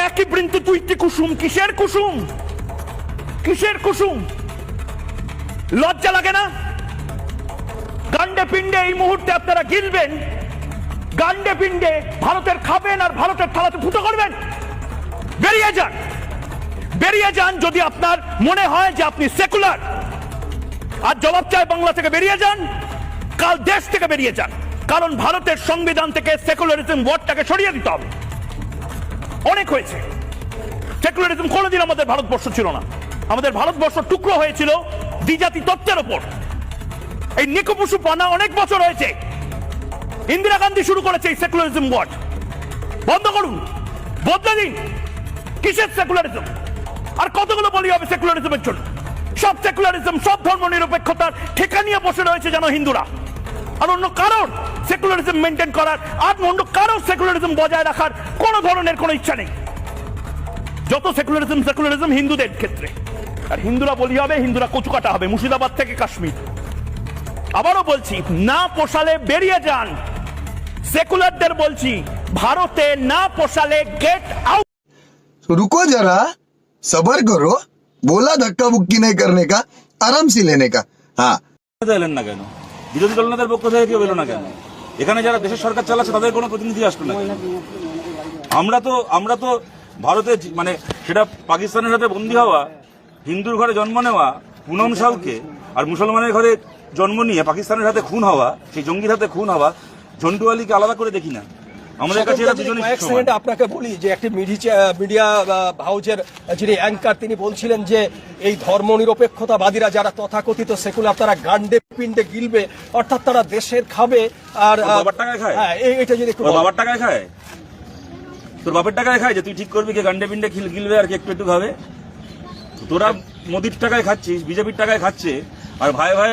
একই বৃন্ত তুইটি কুসুম। কিসের কুসুম? কিসের কুসুম? লজ্জা লাগে না? গান্ডে পিণ্ডে এই মুহূর্তে আপনারা গিলবেন। গান্ডে পিণ্ডে ভারতের খাবেন আর ভারতের থালাতে ফুটো করবেন। বেরিয়ে যান। বেরিয়ে যান যদি আপনার মনে হয় যে আপনি সেকুলার। আর জবাব চায় বাংলা থেকে বেরিয়ে যান। কাল দেশ থেকে বেরিয়ে যান। কারণ ভারতের সংবিধান থেকে সেকুলারিজম ওয়ার্ডটাকে সরিয়ে দিতে হবে। অনেক হয়েছে। সেকুলারিজম কোনোদিন আমাদের ভারতবর্ষ ছিল না। আমাদের ভারতবর্ষ টুকরো হয়েছিল দ্বিজাতি তত্ত্বের ওপর। এই নিকপশু পানা অনেক বছর হয়েছে। ইন্দিরা গান্ধী শুরু করেছে এই সেকুলারিজম ওয়ার্ড বন্ধ করুন। বদলে দিন। কিসের সেকুলারিজম আর কতগুলো বলি হবে সেকুলারিজমের জন্য? সব সেকুলারিজম সব ধর্ম নিরপেক্ষতার ঠেকা নিয়ে বসে রয়েছে যেন হিন্দুরা। আর অন্য কারোর সেকুলারিজম মেনটেন করার আর অন্য কারও সেকুলারিজম বজায় রাখার কোন ধরনের কোনো ইচ্ছা নেই। যত সেকুলারিজম সেকুলারিজম হিন্দুদের ক্ষেত্রে। আর হিন্দুরা বলি হবে হিন্দুরা কচুকাটা হবে মুর্শিদাবাদ থেকে কাশ্মীর। আবারও বলছি না পোষালে বেরিয়ে যান। সেকুলারদের বলছি ভারতে না পোষালে গেট আউট রুকো যারা সবার করো বোলা ধাক্কা বুক্কি নেই করনে কা আরাম সে লেনে কা। হ্যাঁ। না কেন? বিরোধী দল নেতার পক্ষ থেকে কেউ এলো না কেন? এখানে যারা দেশের সরকার চালাচ্ছে, তাদের কোনো প্রতিনিধি আসলো না আমরা তো আমরা তো ভারতে মানে সেটা পাকিস্তানের সাথে বন্দী হওয়া, হিন্দুর ঘরে জন্ম নেওয়া, পুনম সাউকে আর মুসলমানের ঘরে জন্ম নিয়ে পাকিস্তানের হাতে খুন হওয়া, সেই জঙ্গির হাতে খুন হওয়া, ঝন্টু আলীকে আলাদা করে দেখি না। আমাদের কাছে এরা দুজনই সমান। সেকেন্ডে আপনাকে বলি যে একটি মিডিয়া মিডিয়া হাউজের যিনি অ্যাঙ্কার তিনি বলছিলেন যে এই ধর্ম নিরপেক্ষতাবাদীরা যারা তথাকথিত সেকুলার তারা গান্ডে পিণ্ডে গিলবে অর্থাৎ তারা দেশের খাবে আর বাবার টাকায় খায়? হ্যাঁ এই- এটা যদি একটু বাবার টাকায় খায় তোর বাপের টাকায় খায় যে তুই ঠিক করবি কে গান্ডে খিল গিলবে আর কি একটু একটু খাবে তোরা মোদির টাকায় খাচ্ছিস বিজেপির টাকায় খাচ্ছে আর ভাই ভাই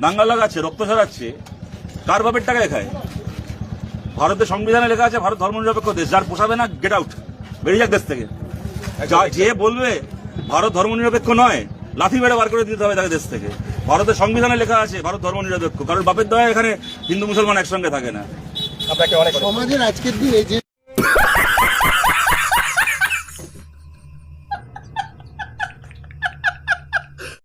দাঙ্গা লাগাচ্ছে রক্ত সরাচ্ছে কার বাপের টাকায় খায় ভারতের সংবিধানে লেখা আছে ভারত ধর্মনিরপেক্ষ দেশ যার পোষাবে না গেট আউট বেরিয়ে যাক দেশ থেকে। যা- যে বলবে ভারত ধর্মনিরপেক্ষ নয় লাথি মেরে বার করে দিতে হবে তাকে দেশ থেকে। ভারতের সংবিধানে লেখা আছে ভারত ধর্ম নিরপেক্ষ। কারণ বাপের দয়া এখানে হিন্দু মুসলমান একসঙ্গে থাকে না। আপনাকে অনেক অনেক সমাজের আজকের দিনে যে